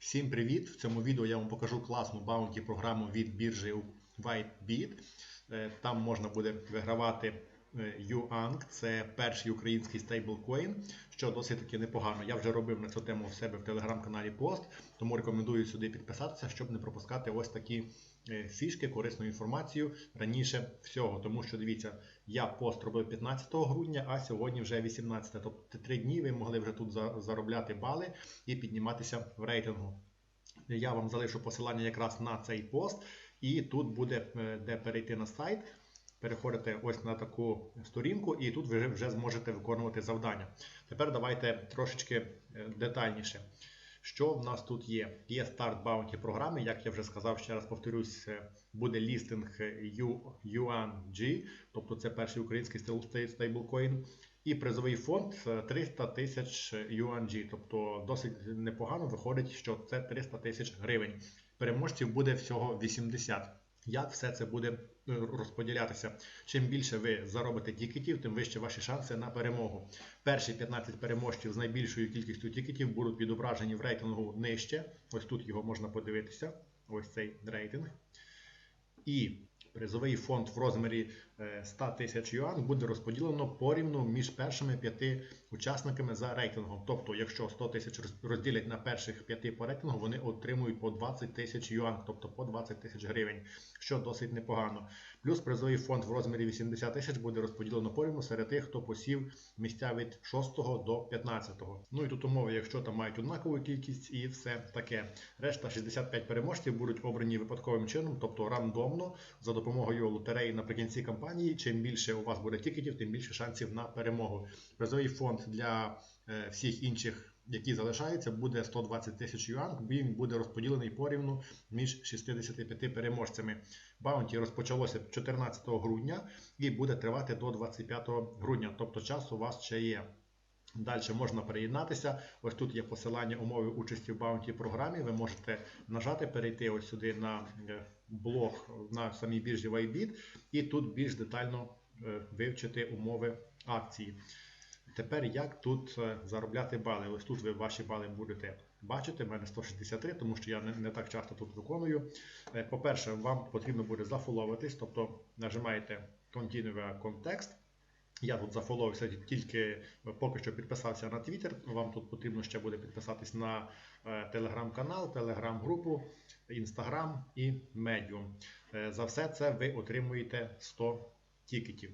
Всім привіт! В цьому відео я вам покажу класну баунті програму від біржі WhiteBit. Е, Там можна буде вигравати е, Yuang, це перший український стейблкоін, що досить таки непогано. Я вже робив на цю тему в себе в телеграм-каналі пост, тому рекомендую сюди підписатися, щоб не пропускати ось такі е, фішки, корисну інформацію раніше всього. Тому що дивіться, я пост робив 15 грудня, а сьогодні вже 18. Тобто 3 дні ви могли вже тут заробляти бали і підніматися в рейтингу. Я вам залишу посилання якраз на цей пост, і тут буде е, де перейти на сайт. Переходите ось на таку сторінку, і тут ви вже- зможете виконувати завдання. Тепер давайте трошечки е, детальніше. Що в нас тут є? Є старт баунті програми, як я вже сказав, ще раз повторюсь, е, буде лістинг е, U- UANG, тобто це перший український стейбл- стейблкоін. І призовий фонд е, 300 тисяч UANG, тобто досить непогано виходить, що це 300 тисяч гривень. Переможців буде всього 80. Як все це буде е, розподілятися? Чим більше ви заробите тікетів, тим вище ваші шанси на перемогу. Перші 15 переможців з найбільшою кількістю тікетів будуть відображені в рейтингу нижче. Ось тут його можна подивитися. Ось цей рейтинг. І призовий фонд в розмірі 100 тисяч юан буде розподілено порівну між першими п'яти учасниками за рейтингом. Тобто, якщо 100 тисяч розділять на перших п'яти по рейтингу, вони отримують по 20 тисяч юан, тобто по 20 тисяч гривень, що досить непогано. Плюс призовий фонд в розмірі 80 тисяч буде розподілено порівну серед тих, хто посів місця від 6 до 15. Ну і тут умови, якщо там мають однакову кількість і все таке. Решта 65 переможців будуть обрані випадковим чином, тобто рандомно, за допомогою лотереї наприкінці кампанії. Чим більше у вас буде тікетів, тим більше шансів на перемогу. Призовий фонд для е, всіх інших, які залишаються, буде 120 тисяч юанг. Він буде розподілений порівну між 65 переможцями. Баунті розпочалося 14 грудня і буде тривати до 25 грудня, тобто час у вас ще є. Далі можна приєднатися. Ось тут є посилання умови участі в баунті програмі. Ви можете нажати, перейти ось сюди на е, блог на самій біржі Bybit і тут більш детально е, вивчити умови акції. Тепер як тут е, заробляти бали? Ось тут ви ваші бали будете бачити. У мене 163, тому що я не, не так часто тут виконую. По-перше, вам потрібно буде зафоловитись, тобто нажимаєте Continue Context. Я тут зафоловився тільки е, поки що підписався на Twitter. Вам тут потрібно ще буде підписатись на е, телеграм-канал, телеграм-групу, інстаграм і Medium. Е, За все це ви отримуєте 100 тікетів.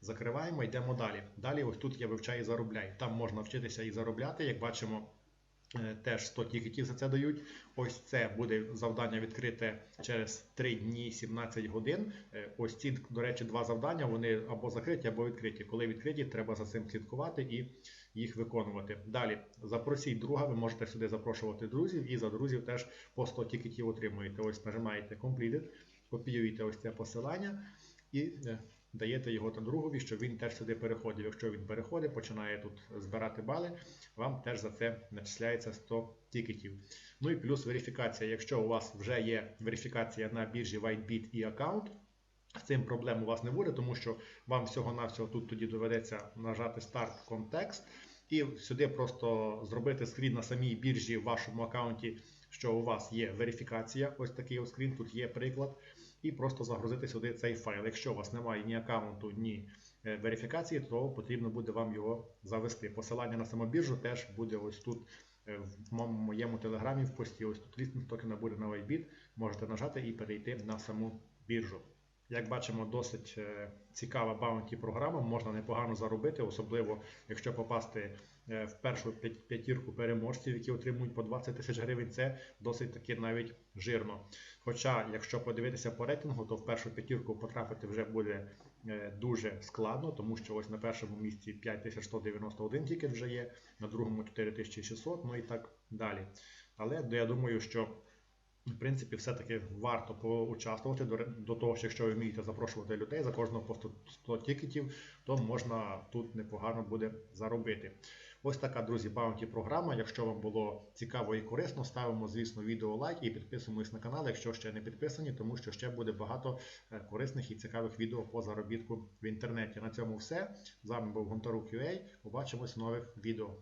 Закриваємо, йдемо далі. Далі, ось тут я вивчаю і заробляй. Там можна вчитися і заробляти. Як бачимо, теж 100 тікетів за це дають. Ось це буде завдання відкрите через 3 дні 17 годин. Е, Ось ці, до речі, два завдання вони або закриті, або відкриті. Коли відкриті, треба за цим слідкувати і їх виконувати. Далі запросіть друга, ви можете сюди запрошувати друзів, і за друзів теж по 100 тікетів отримуєте. Ось нажимаєте Completed, копіюєте ось це посилання і е, даєте його там другові, щоб він теж сюди переходив. Якщо він переходить, починає тут збирати бали, вам теж за це начисляється 100 тікетів. Ну і плюс верифікація. Якщо у вас вже є верифікація на біржі WhiteBit і аккаунт, з цим проблем у вас не буде, тому що вам всього-навсього тут тоді доведеться нажати старт контекст і сюди просто зробити скрін на самій біржі в вашому аккаунті, що у вас є верифікація. Ось такий ось скрін, тут є приклад. І просто загрузити сюди цей файл. Якщо у вас немає ні аккаунту, ні е, верифікації, то потрібно буде вам його завести. Посилання на саму біржу теж буде ось тут е, в моєму телеграмі в пості. Ось тут лістинг токена буде на Bybit. Можете нажати і перейти на саму біржу. Як бачимо, досить е, цікава баунті програма, можна непогано заробити, особливо якщо попасти е, в першу п'ятірку переможців, які отримують по 20 тисяч гривень, це досить таки навіть жирно. Хоча, якщо подивитися по рейтингу, то в першу п'ятірку потрапити вже буде е, дуже складно, тому що ось на першому місці 5191 тікет вже є, на другому 4600, ну і так далі. Але я думаю, що в принципі, все-таки варто поучаствувати до, до того, що якщо ви вмієте запрошувати людей за кожного по 100 100 тікетів, то можна тут непогано буде заробити. Ось така, друзі, баунті програма. Якщо вам було цікаво і корисно, ставимо, звісно, відео лайк і підписуємось на канал, якщо ще не підписані, тому що ще буде багато е, корисних і цікавих відео по заробітку в інтернеті. На цьому все. З вами був Гонтарук UA. Побачимось в нових відео.